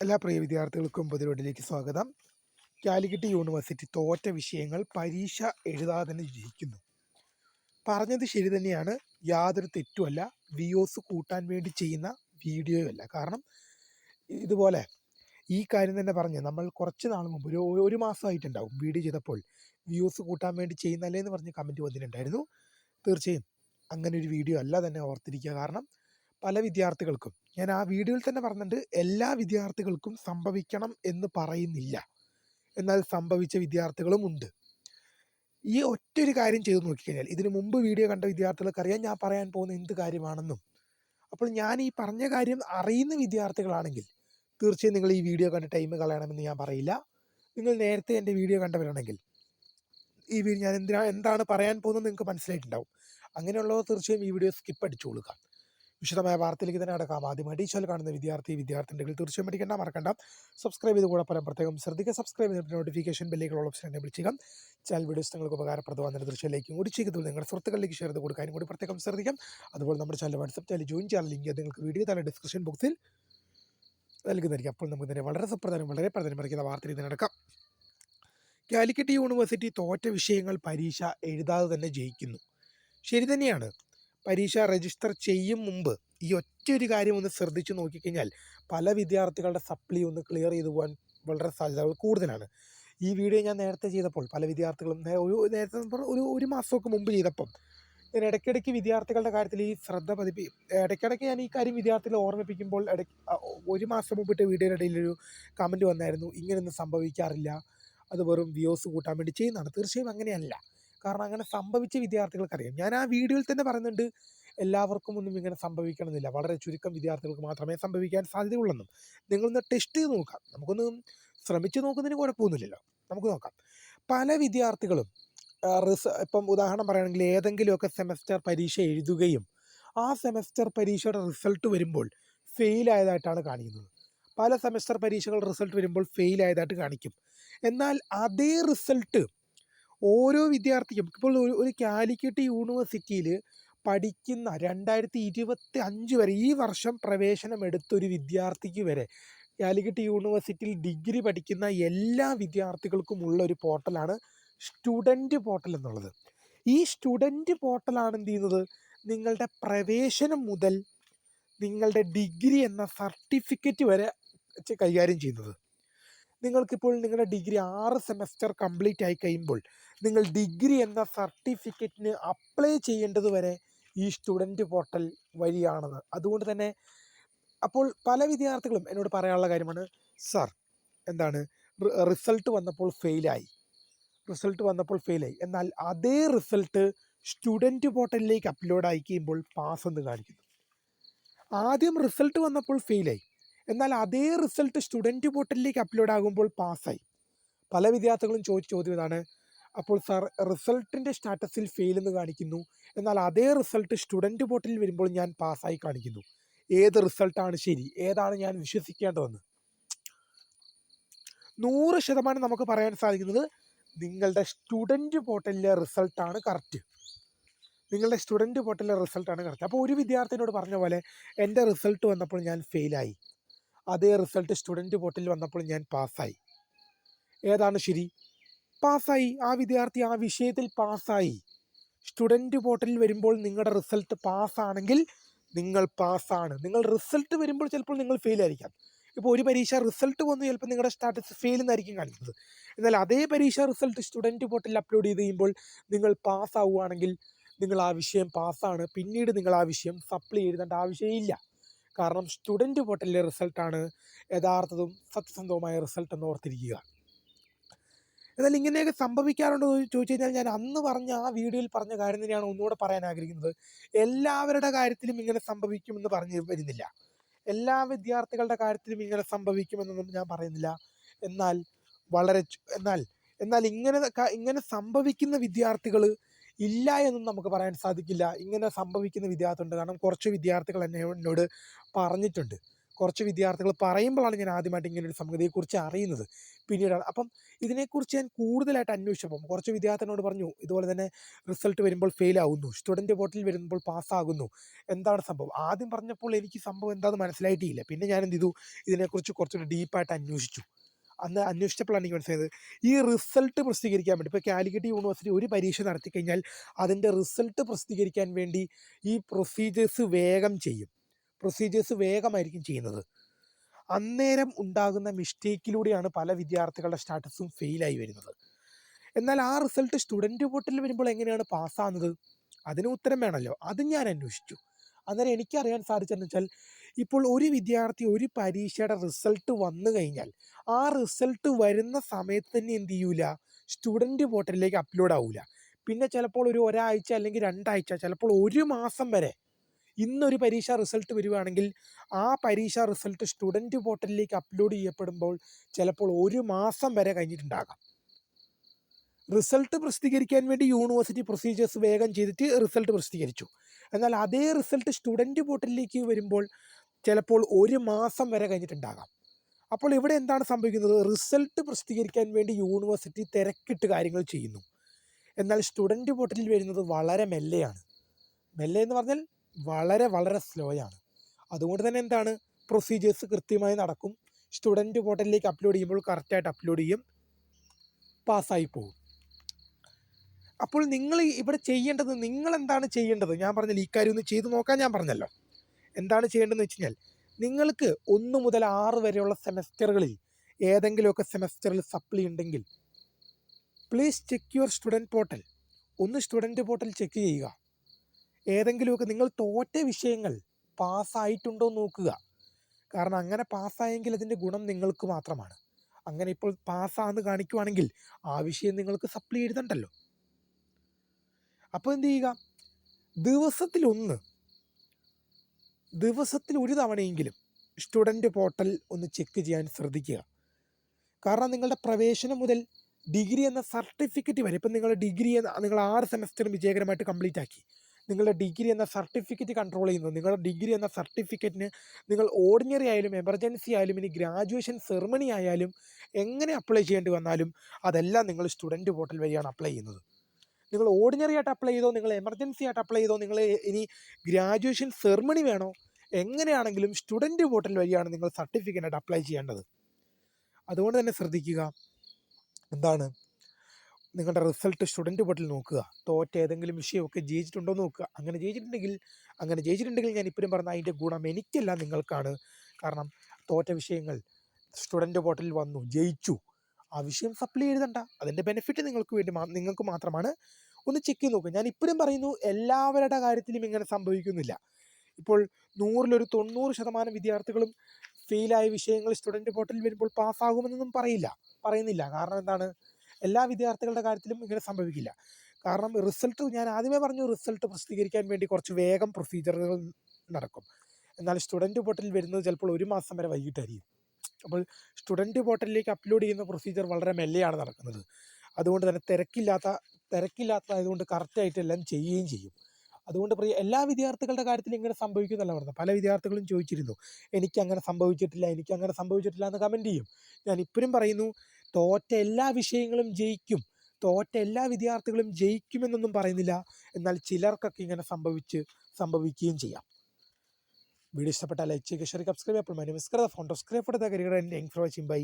എല്ലാ പ്രിയ വിദ്യാർത്ഥികൾക്കും പുതിരോഡിലേക്ക് സ്വാഗതം. കാലിക്കറ്റ് യൂണിവേഴ്സിറ്റി തോറ്റ വിഷയങ്ങൾ പരീക്ഷ എഴുതാതെ തന്നെ ജയിക്കുന്നു പറഞ്ഞത് ശരി തന്നെയാണ്. യാതൊരു തെറ്റുമല്ല വിയോസ് കൂട്ടാൻ വേണ്ടി ചെയ്യുന്ന വീഡിയോയല്ല കാരണം ഇതുപോലെ ഈ കാര്യം തന്നെ പറഞ്ഞ് നമ്മൾ കുറച്ച് നാൾ മുമ്പ് ഒരു ഒരു മാസമായിട്ടുണ്ടാവും വീഡിയോ ചെയ്തപ്പോൾ വ്യൂസ് കൂട്ടാൻ വേണ്ടി ചെയ്യുന്നല്ലേ എന്ന് പറഞ്ഞ് കമന്റ് വന്നിട്ടുണ്ടായിരുന്നു. തീർച്ചയായും അങ്ങനെ ഒരു വീഡിയോ അല്ല തന്നെ ഓർത്തിരിക്കുക. കാരണം പല വിദ്യാർത്ഥികൾക്കും. ഞാൻ ആ വീഡിയോയിൽ തന്നെ പറഞ്ഞിട്ടുണ്ട് എല്ലാ വിദ്യാർത്ഥികൾക്കും സംഭവിക്കണം എന്ന് പറയുന്നില്ല. എന്നാൽ സംഭവിച്ച വിദ്യാർത്ഥികളും ഉണ്ട്. ഈ ഒറ്റൊരു കാര്യം ചെയ്തു നോക്കിക്കഴിഞ്ഞാൽ ഇതിനു മുമ്പ് വീഡിയോ കണ്ട വിദ്യാർത്ഥികൾക്ക് അറിയാം ഞാൻ പറയാൻ പോകുന്ന എന്ത് കാര്യമാണെന്നും. അപ്പോൾ ഞാൻ ഈ പറഞ്ഞ കാര്യം അറിയുന്ന വിദ്യാർത്ഥികളാണെങ്കിൽ തീർച്ചയായും നിങ്ങൾ ഈ വീഡിയോ കണ്ട് ടൈം കളയണമെന്ന് ഞാൻ പറയില്ല. നിങ്ങൾ നേരത്തെ എന്റെ വീഡിയോ കണ്ടവരാണെങ്കിൽ ഈ വീഡിയോ ഞാൻ എന്തിനാ എന്താണ് പറയാൻ പോകുന്നത് നിങ്ങൾക്ക് മനസ്സിലായിട്ടുണ്ടാവും. അങ്ങനെയുള്ളവർ തീർച്ചയായും ഈ വീഡിയോ സ്കിപ്പ് അടിച്ചു കൊടുക്കുക വിശദമായ വാർത്തയിലേക്ക് തന്നെ അടക്കാം ആദ്യമായിട്ട് ഈ കാണുന്ന വിദ്യാർത്ഥി വിദ്യാർത്ഥിനികൾ തീർച്ചയായും പഠിക്കേണ്ട മറക്കണ്ട. സബ്സ്ക്രൈബ് ചെയ്ത് കൂടെ പല പ്രത്യേകം ശ്രദ്ധിക്കുക. സബ്സ്ക്രൈബ് ചെയ്തിട്ട് നോട്ടിഫിക്കേഷൻ ബെല്ലേക്കുള്ള ഓപ്ഷൻ എന്നെ ചെയ്യുക ചാനൽ വീഡിയോസ് നിങ്ങൾക്ക് ഉപകാരപ്രദമാകുന്ന ദൃശ്യത്തിലേക്കും കൂടി ചെയ്തു നിങ്ങളുടെ സുഹൃത്തുക്കളിലേക്ക് ഷെയർ ചെയ്ത് കൊടുക്കാനും കൂടി പ്രത്യേകം ശ്രദ്ധിക്കാം. അതുപോലെ നമ്മുടെ ചാനൽ വാട്സപ്പ് ചാനൽ ജോയിൻ ചെയ്യാൻ ലിങ്ക് നിങ്ങൾക്ക് വീഡിയോ തന്നെ ഡിസ്ക്രിപ്ഷൻ ബോക്സിൽ നൽകുന്നതായിരിക്കും. അപ്പോൾ നമുക്ക് തന്നെ വളരെ സുപ്രധാനം വളരെ പ്രധാനം പറിക്കുന്ന വാർത്തയിൽ തന്നെ നടക്കാം. കാലിക്കറ്റ് യൂണിവേഴ്സിറ്റി തോറ്റ വിഷയങ്ങൾ പരീക്ഷ എഴുതാതെ തന്നെ ജയിക്കുന്നു. ശരി തന്നെയാണ്. പരീക്ഷ രജിസ്റ്റർ ചെയ്യും മുമ്പ് ഈ ഒരു കാര്യം ഒന്ന് ശ്രദ്ധിച്ചു നോക്കിക്കഴിഞ്ഞാൽ പല വിദ്യാർത്ഥികളുടെ സപ്ലി ഒന്ന് ക്ലിയർ ചെയ്തു പോകാൻ വളരെ സാധ്യതകൾ കൂടുതലാണ്. ഈ വീഡിയോ ഞാൻ നേരത്തെ ചെയ്തപ്പോൾ പല വിദ്യാർത്ഥികളും ഒരു നേരത്തെ ഒരു ഒരു മാസമൊക്കെ മുമ്പ് ചെയ്തപ്പം ഞാൻ ഇടയ്ക്കിടയ്ക്ക് വിദ്യാർത്ഥികളുടെ കാര്യത്തിൽ ഈ ശ്രദ്ധ പതിപ്പി ഇടയ്ക്കിടയ്ക്ക് ഞാൻ ഈ കാര്യം വിദ്യാർത്ഥികളെ ഓർമ്മിപ്പിക്കുമ്പോൾ ഇടയ്ക്ക് ഒരു മാസം മുമ്പിട്ട് വീഡിയോയുടെ ഇടയിൽ ഒരു കമന്റ് വന്നായിരുന്നു ഇങ്ങനെയൊന്നും സംഭവിക്കാറില്ല. അത് വെറും വ്യൂസ് കൂട്ടാൻ വേണ്ടി ചെയ്യുന്നതാണ്. തീർച്ചയായും അങ്ങനെയല്ല. കാരണം അങ്ങനെ സംഭവിച്ച വിദ്യാർത്ഥികൾക്കറിയാം. ഞാൻ ആ വീഡിയോയിൽ തന്നെ പറയുന്നുണ്ട് എല്ലാവർക്കും ഒന്നും ഇങ്ങനെ സംഭവിക്കണമെന്നില്ല. വളരെ ചുരുക്കം വിദ്യാർത്ഥികൾക്ക് മാത്രമേ സംഭവിക്കാൻ സാധ്യതയുള്ളെന്നും. നിങ്ങളൊന്ന് ടെസ്റ്റ് ചെയ്ത് നോക്കാം. നമുക്കൊന്ന് ശ്രമിച്ചു നോക്കുന്നതിന് കുഴപ്പമൊന്നുമില്ലല്ലോ. നമുക്ക് നോക്കാം. പല വിദ്യാർത്ഥികളും റിസ ഇപ്പം ഉദാഹരണം പറയുകയാണെങ്കിൽ ഏതെങ്കിലുമൊക്കെ സെമസ്റ്റർ പരീക്ഷ എഴുതുകയും ആ സെമസ്റ്റർ പരീക്ഷയുടെ റിസൾട്ട് വരുമ്പോൾ ഫെയിൽ ആയതായിട്ടാണ് കാണിക്കുന്നത്. പല സെമസ്റ്റർ പരീക്ഷകൾ റിസൾട്ട് വരുമ്പോൾ ഫെയിൽ ആയതായിട്ട് കാണിക്കും. എന്നാൽ അതേ റിസൾട്ട് ഓരോ വിദ്യാർത്ഥിക്കും ഇപ്പോൾ ഒരു കാലിക്കറ്റ് യൂണിവേഴ്സിറ്റിയിൽ പഠിക്കുന്ന രണ്ടായിരത്തി ഇരുപത്തി അഞ്ച് വരെ ഈ വർഷം പ്രവേശനം എടുത്തൊരു വിദ്യാർത്ഥിക്ക് വരെ കാലിക്കറ്റ് യൂണിവേഴ്സിറ്റിയിൽ ഡിഗ്രി പഠിക്കുന്ന എല്ലാ വിദ്യാർത്ഥികൾക്കും ഉള്ള ഒരു പോർട്ടലാണ് സ്റ്റുഡന്റ് പോർട്ടൽ എന്നുള്ളത്. ഈ സ്റ്റുഡന്റ് പോർട്ടലാണ് എന്ത് ചെയ്യുന്നത്? നിങ്ങളുടെ പ്രവേശനം മുതൽ നിങ്ങളുടെ ഡിഗ്രി എന്ന സർട്ടിഫിക്കറ്റ് വരെ കൈകാര്യം ചെയ്യുന്നത്. നിങ്ങൾക്കിപ്പോൾ നിങ്ങളുടെ ഡിഗ്രി ആറ് സെമസ്റ്റർ കംപ്ലീറ്റ് ആയി കഴിയുമ്പോൾ നിങ്ങൾ ഡിഗ്രി എന്ന സർട്ടിഫിക്കറ്റിന് അപ്ലൈ ചെയ്യേണ്ടത് വരെ ഈ സ്റ്റുഡന്റ് പോർട്ടൽ വഴിയാണത്. അതുകൊണ്ട് തന്നെ അപ്പോൾ പല വിദ്യാർത്ഥികളും എന്നോട് പറയാനുള്ള കാര്യമാണ് സാർ എന്താണ്? റിസൾട്ട് വന്നപ്പോൾ ഫെയിലായി. റിസൾട്ട് വന്നപ്പോൾ ഫെയിലായി. എന്നാൽ അതേ റിസൾട്ട് സ്റ്റുഡന്റ് പോർട്ടലിലേക്ക് അപ്ലോഡ് ആയി കഴിയുമ്പോൾ പാസ് എന്ന് കാണിക്കുന്നു. ആദ്യം റിസൾട്ട് വന്നപ്പോൾ ഫെയിലായി. എന്നാൽ അതേ റിസൾട്ട് സ്റ്റുഡന്റ് പോർട്ടലിലേക്ക് അപ്ലോഡ് ആകുമ്പോൾ പാസ്സായി പല വിദ്യാർത്ഥികളും ചോദിച്ച ചോദ്യം ഇതാണ്. അപ്പോൾ സാർ റിസൾട്ടിന്റെ സ്റ്റാറ്റസിൽ ഫെയിൽ എന്ന് കാണിക്കുന്നു. എന്നാൽ അതേ റിസൾട്ട് സ്റ്റുഡന്റ് പോർട്ടലിൽ വരുമ്പോൾ ഞാൻ പാസ്സായി കാണിക്കുന്നു. ഏത് റിസൾട്ടാണ് ശരി? ഏതാണ് ഞാൻ വിശ്വസിക്കേണ്ടതെന്ന്? നൂറ് ശതമാനം നമുക്ക് പറയാൻ സാധിക്കുന്നത് നിങ്ങളുടെ സ്റ്റുഡന്റ് പോർട്ടലിലെ റിസൾട്ടാണ് കറക്റ്റ് നിങ്ങളുടെ സ്റ്റുഡന്റ് പോർട്ടലിലെ റിസൾട്ടാണ് കറക്റ്റ് അപ്പോൾ ഒരു വിദ്യാർത്ഥിനോട് പറഞ്ഞ പോലെ എന്റെ റിസൾട്ട് വന്നപ്പോൾ ഞാൻ ഫെയിലായി അതേ റിസൾട്ട് സ്റ്റുഡന്റ് പോർട്ടലിൽ വന്നപ്പോൾ ഞാൻ പാസ്സായി ഏതാണ് ശരി? പാസ്സായി ആ വിദ്യാർത്ഥി ആ വിഷയത്തിൽ പാസ്സായി സ്റ്റുഡന്റ് പോർട്ടലിൽ വരുമ്പോൾ നിങ്ങളുടെ റിസൾട്ട് പാസ്സാണെങ്കിൽ നിങ്ങൾ പാസ്സാണ് നിങ്ങൾ റിസൾട്ട് വരുമ്പോൾ ചിലപ്പോൾ നിങ്ങൾ ഫെയിൽ ആയിരിക്കാം. ഇപ്പോൾ ഒരു പരീക്ഷ റിസൾട്ട് വന്നു ചിലപ്പോൾ നിങ്ങളുടെ സ്റ്റാറ്റസ് ഫെയിൽ എന്നായിരിക്കും കാണിക്കുന്നത്. എന്നാൽ അതേ പരീക്ഷ റിസൾട്ട് സ്റ്റുഡന്റ് പോർട്ടലിൽ അപ്ലോഡ് ചെയ്ത് കഴിയുമ്പോൾ നിങ്ങൾ പാസ്സാവുകയാണെങ്കിൽ നിങ്ങൾ ആ വിഷയം പാസ്സാണ് പിന്നീട് നിങ്ങൾ ആ വിഷയം സപ്ലൈ എഴുതേണ്ട ആവശ്യമില്ല കാരണം സ്റ്റുഡന്റ് പോർട്ടലിലെ റിസൾട്ടാണ് യഥാർത്ഥവും സത്യസന്ധവുമായ റിസൾട്ട് എന്ന് ഓർത്തിരിക്കുക. എന്നാൽ ഇങ്ങനെയൊക്കെ സംഭവിക്കാറുണ്ടോ എന്ന് ചോദിച്ചു കഴിഞ്ഞാൽ ഞാൻ അന്ന് പറഞ്ഞ ആ വീഡിയോയിൽ പറഞ്ഞ കാര്യം തന്നെയാണ് ഒന്നുകൂടെ പറയാൻ ആഗ്രഹിക്കുന്നത്. എല്ലാവരുടെ കാര്യത്തിലും ഇങ്ങനെ സംഭവിക്കുമെന്ന് പറഞ്ഞു വരുന്നില്ല. എല്ലാ വിദ്യാർത്ഥികളുടെ കാര്യത്തിലും ഇങ്ങനെ സംഭവിക്കുമെന്നൊന്നും ഞാൻ പറയുന്നില്ല. എന്നാൽ വളരെ എന്നാൽ എന്നാൽ ഇങ്ങനെ ഇങ്ങനെ സംഭവിക്കുന്ന വിദ്യാർത്ഥികൾ ഇല്ല എന്നും നമുക്ക് പറയാൻ സാധിക്കില്ല. ഇങ്ങനെ സംഭവിക്കുന്ന വിദ്യാർത്ഥി ഉണ്ട് കാരണം കുറച്ച് വിദ്യാർത്ഥികൾ എന്നെ എന്നോട് പറഞ്ഞിട്ടുണ്ട്. കുറച്ച് വിദ്യാർത്ഥികൾ പറയുമ്പോഴാണ് ഞാൻ ആദ്യമായിട്ട് ഇങ്ങനെ ഒരു സംഗതിയെക്കുറിച്ച് അറിയുന്നത്. പിന്നീട് അപ്പം ഇതിനെക്കുറിച്ച് ഞാൻ കൂടുതലായിട്ട് അന്വേഷിച്ചപ്പം കുറച്ച് വിദ്യാർത്ഥികളോട് പറഞ്ഞു ഇതുപോലെ തന്നെ റിസൾട്ട് വരുമ്പോൾ ഫെയിൽ ആകുന്നു സ്റ്റുഡന്റ് വോട്ടിൽ വരുമ്പോൾ പാസ്സാകുന്നു എന്താണ് സംഭവം? ആദ്യം പറഞ്ഞപ്പോൾ എനിക്ക് സംഭവം എന്താണെന്ന് മനസ്സിലായിട്ടില്ല. പിന്നെ ഞാൻ എന്ത് ചെയ്തു? ഇതിനെക്കുറിച്ച് കുറച്ചുകൂടി ഡീപ്പായിട്ട് അന്വേഷിച്ചു. അന്ന് അന്വേഷിച്ചപ്പോഴാണ് എനിക്ക് മനസ്സിലായത്. ഈ റിസൾട്ട് പ്രസിദ്ധീകരിക്കാൻ വേണ്ടി ഇപ്പോൾ കാലിക്കറ്റ് യൂണിവേഴ്സിറ്റി ഒരു പരീക്ഷ നടത്തി കഴിഞ്ഞാൽ അതിന്റെ റിസൾട്ട് പ്രസിദ്ധീകരിക്കാൻ വേണ്ടി ഈ പ്രൊസീജിയേഴ്സ് വേഗം ചെയ്യും. പ്രൊസീജിയേഴ്സ് വേഗമായിരിക്കും ചെയ്യുന്നത്. അന്നേരം ഉണ്ടാകുന്ന മിസ്റ്റേക്കിലൂടെയാണ് പല വിദ്യാർത്ഥികളുടെ സ്റ്റാറ്റസും ഫെയിലായി വരുന്നത്. എന്നാൽ ആ റിസൾട്ട് സ്റ്റുഡന്റ് പോർട്ടലിൽ വരുമ്പോൾ എങ്ങനെയാണ് പാസ്സാകുന്നത് അതിന് ഉത്തരം വേണമല്ലോ. അത് ഞാൻ അന്വേഷിച്ചു. അന്നേരം എനിക്കറിയാൻ സാധിച്ചതെന്ന് വെച്ചാൽ ഇപ്പോൾ ഒരു വിദ്യാർത്ഥി ഒരു പരീക്ഷയുടെ റിസൾട്ട് വന്നു കഴിഞ്ഞാൽ ആ റിസൾട്ട് വരുന്ന സമയത്ത് തന്നെ എന്ത് ചെയ്യൂല? സ്റ്റുഡന്റ് പോർട്ടലിലേക്ക് അപ്ലോഡ് ആവില്ല പിന്നെ ചിലപ്പോൾ ഒരു ഒരാഴ്ച അല്ലെങ്കിൽ രണ്ടാഴ്ച ചിലപ്പോൾ ഒരു മാസം വരെ ഇന്നൊരു പരീക്ഷ റിസൾട്ട് വരുവാണെങ്കിൽ ആ പരീക്ഷ റിസൾട്ട് സ്റ്റുഡന്റ് പോർട്ടലിലേക്ക് അപ്ലോഡ് ചെയ്യപ്പെടുമ്പോൾ ചിലപ്പോൾ ഒരു മാസം വരെ കഴിഞ്ഞിട്ടുണ്ടാകാം. റിസൾട്ട് പ്രസിദ്ധീകരിക്കാൻ വേണ്ടി യൂണിവേഴ്സിറ്റി പ്രൊസീജിയേഴ്സ് വേഗം ചെയ്തിട്ട് റിസൾട്ട് പ്രസിദ്ധീകരിച്ചു. എന്നാൽ അതേ റിസൾട്ട് സ്റ്റുഡന്റ് പോർട്ടലിലേക്ക് വരുമ്പോൾ ചിലപ്പോൾ ഒരു മാസം വരെ കഴിഞ്ഞിട്ടുണ്ടാകാം. അപ്പോൾ ഇവിടെ എന്താണ് സംഭവിക്കുന്നത്? റിസൾട്ട് പ്രസിദ്ധീകരിക്കാൻ വേണ്ടി യൂണിവേഴ്സിറ്റി തിരക്കിട്ട് കാര്യങ്ങൾ ചെയ്യുന്നു. എന്നാൽ സ്റ്റുഡന്റ് പോർട്ടലിൽ വരുന്നത് വളരെ മെല്ലെയാണ്. മെല്ലെ എന്ന് പറഞ്ഞാൽ വളരെ വളരെ സ്ലോയാണ് അതുകൊണ്ട് തന്നെ എന്താണ്? പ്രൊസീജിയേഴ്സ് കൃത്യമായി നടക്കും. സ്റ്റുഡന്റ് പോർട്ടലിലേക്ക് അപ്ലോഡ് ചെയ്യുമ്പോൾ കറക്റ്റായിട്ട് അപ്ലോഡ് ചെയ്യും. പാസ്സായി പോകും. അപ്പോൾ നിങ്ങൾ ഇവിടെ ചെയ്യേണ്ടത് നിങ്ങൾ എന്താണ് ചെയ്യേണ്ടത്? ഞാൻ പറഞ്ഞല്ലോ ഈ കാര്യം ഒന്ന് ചെയ്തു നോക്കാൻ ഞാൻ പറഞ്ഞല്ലോ. എന്താണ് ചെയ്യേണ്ടതെന്ന് വെച്ച് കഴിഞ്ഞാൽ നിങ്ങൾക്ക് ഒന്ന് മുതൽ ആറ് വരെയുള്ള സെമസ്റ്ററുകളിൽ ഏതെങ്കിലുമൊക്കെ സെമസ്റ്ററിൽ സപ്ലി ഉണ്ടെങ്കിൽ please check your student portal ഒന്ന് സ്റ്റുഡന്റ് പോർട്ടൽ ചെക്ക് ചെയ്യുക. ഏതെങ്കിലുമൊക്കെ നിങ്ങൾ തോറ്റ വിഷയങ്ങൾ പാസ്സായിട്ടുണ്ടോ നോക്കുക. കാരണം അങ്ങനെ പാസ്സായെങ്കിൽ അതിന്റെ ഗുണം നിങ്ങൾക്ക് മാത്രമാണ്. അങ്ങനെ ഇപ്പോൾ പാസ്സാന്ന് കാണിക്കുവാണെങ്കിൽ ആ വിഷയം നിങ്ങൾക്ക് സപ്ലി എഴുതണ്ടല്ലോ. അപ്പോൾ എന്ത് ചെയ്യുക? ദിവസത്തിലൊന്ന് ദിവസത്തിൽ ഒരു തവണയെങ്കിലും സ്റ്റുഡന്റ് പോർട്ടൽ ഒന്ന് ചെക്ക് ചെയ്യാൻ ശ്രദ്ധിക്കുക. കാരണം നിങ്ങളുടെ പ്രവേശനം മുതൽ ഡിഗ്രി എന്ന സർട്ടിഫിക്കറ്റ് വരെ ഇപ്പം നിങ്ങൾ ഡിഗ്രി എന്ന നിങ്ങൾ ആറ് സെമസ്റ്ററും വിജയകരമായിട്ട് കംപ്ലീറ്റ് ആക്കി. നിങ്ങളുടെ ഡിഗ്രി എന്ന സർട്ടിഫിക്കറ്റ് കൺട്രോൾ ചെയ്യുന്നു. നിങ്ങളുടെ ഡിഗ്രി എന്ന സർട്ടിഫിക്കറ്റിന് നിങ്ങൾ ഓർഡിനറി ആയാലും എമർജൻസി ആയാലും ഇനി ഗ്രാജുവേഷൻ സെറമണി ആയാലും എങ്ങനെ അപ്ലൈ ചെയ്യേണ്ടി വന്നാലും അതെല്ലാം നിങ്ങൾ സ്റ്റുഡന്റ് പോർട്ടൽ വഴിയാണ് അപ്ലൈ ചെയ്യുന്നത്. നിങ്ങൾ ഓർഡിനറി ആയിട്ട് അപ്ലൈ ചെയ്തോ നിങ്ങൾ എമർജൻസി ആയിട്ട് അപ്ലൈ ചെയ്തോ നിങ്ങൾ ഇനി ഗ്രാജുവേഷൻ സെർമണി വേണോ? എങ്ങനെയാണെങ്കിലും സ്റ്റുഡന്റ് പോർട്ടൽ വഴിയാണ് നിങ്ങൾ സർട്ടിഫിക്കറ്റായിട്ട് അപ്ലൈ ചെയ്യേണ്ടത്. അതുകൊണ്ട് തന്നെ ശ്രദ്ധിക്കുക. എന്താണ്? നിങ്ങളുടെ റിസൾട്ട് സ്റ്റുഡന്റ് പോർട്ടൽ നോക്കുക. തോറ്റ ഏതെങ്കിലും വിഷയമൊക്കെ ജയിച്ചിട്ടുണ്ടോ നോക്കുക. അങ്ങനെ ജയിച്ചിട്ടുണ്ടെങ്കിൽ അങ്ങനെ ജയിച്ചിട്ടുണ്ടെങ്കിൽ ഞാൻ ഇപ്പോഴും പറഞ്ഞ അതിന്റെ ഗുണം എനിക്കല്ല നിങ്ങൾക്കാണ്. കാരണം തോറ്റ വിഷയങ്ങൾ സ്റ്റുഡന്റ് പോർട്ടലിൽ വന്നു ജയിച്ചു. ആ വിഷയം സപ്ലൈ എഴുതണ്ട അതിന്റെ ബെനിഫിറ്റ് നിങ്ങൾക്ക് വേണ്ടി നിങ്ങൾക്ക് മാത്രമാണ് ഒന്ന് ചെക്ക് ചെയ്ത് നോക്കുക. ഞാൻ ഇപ്പോഴും പറയുന്നു എല്ലാവരുടെ കാര്യത്തിലും ഇങ്ങനെ സംഭവിക്കുന്നില്ല. ഇപ്പോൾ നൂറിലൊരു തൊണ്ണൂറ് ശതമാനം വിദ്യാർത്ഥികളും ഫെയിലായ വിഷയങ്ങൾ സ്റ്റുഡന്റ് പോർട്ടലിൽ വരുമ്പോൾ പാസ്സാകുമെന്നൊന്നും പറയില്ല. പറയുന്നില്ല. കാരണം എന്താണ്? എല്ലാ വിദ്യാർത്ഥികളുടെ കാര്യത്തിലും ഇങ്ങനെ സംഭവിക്കില്ല. കാരണം റിസൾട്ട് ഞാൻ ആദ്യമേ പറഞ്ഞു റിസൾട്ട് പ്രസിദ്ധീകരിക്കാൻ വേണ്ടി കുറച്ച് വേഗം പ്രൊസീജിയറുകൾ നടക്കും. എന്നാൽ സ്റ്റുഡന്റ് പോർട്ടലിൽ വരുന്നത് ചിലപ്പോൾ ഒരു മാസം വരെ വൈകിട്ടായിരിക്കും. അപ്പോൾ സ്റ്റുഡന്റ് പോർട്ടലിലേക്ക് അപ്ലോഡ് ചെയ്യുന്ന പ്രൊസീജിയർ വളരെ മെല്ലെയാണ് നടക്കുന്നത്. അതുകൊണ്ട് തന്നെ തിരക്കില്ലാത്ത തിരക്കില്ലാത്തതായതുകൊണ്ട് കറക്റ്റായിട്ട് എല്ലാം ചെയ്യുകയും ചെയ്യും. അതുകൊണ്ട് പ്രിയ എല്ലാ വിദ്യാർത്ഥികളുടെ കാര്യത്തിൽ ഇങ്ങനെ സംഭവിക്കുന്നല്ല പറഞ്ഞത്. പല വിദ്യാർത്ഥികളും ചോദിച്ചിരുന്നു എനിക്ക് അങ്ങനെ സംഭവിച്ചിട്ടില്ല എനിക്ക് അങ്ങനെ സംഭവിച്ചിട്ടില്ല എന്ന് കമന്റ് ചെയ്യും. ഞാൻ ഇപ്പോഴും പറയുന്നു തോറ്റ എല്ലാ വിഷയങ്ങളും ജയിക്കും. തോറ്റ എല്ലാ വിദ്യാർത്ഥികളും ജയിക്കുമെന്നൊന്നും പറയുന്നില്ല. എന്നാൽ ചിലർക്കൊക്കെ ഇങ്ങനെ സംഭവിച്ച് സംഭവിക്കുകയും ചെയ്യാം. വീഡിയോ ഇഷ്ടപ്പെട്ടാൽ ലൈക്ക് ചെയ്യുക ഷെയർ സബ്സ്ക്രൈബ് അപ്പോൾ my name is phone subscribe photo career and for watching bye.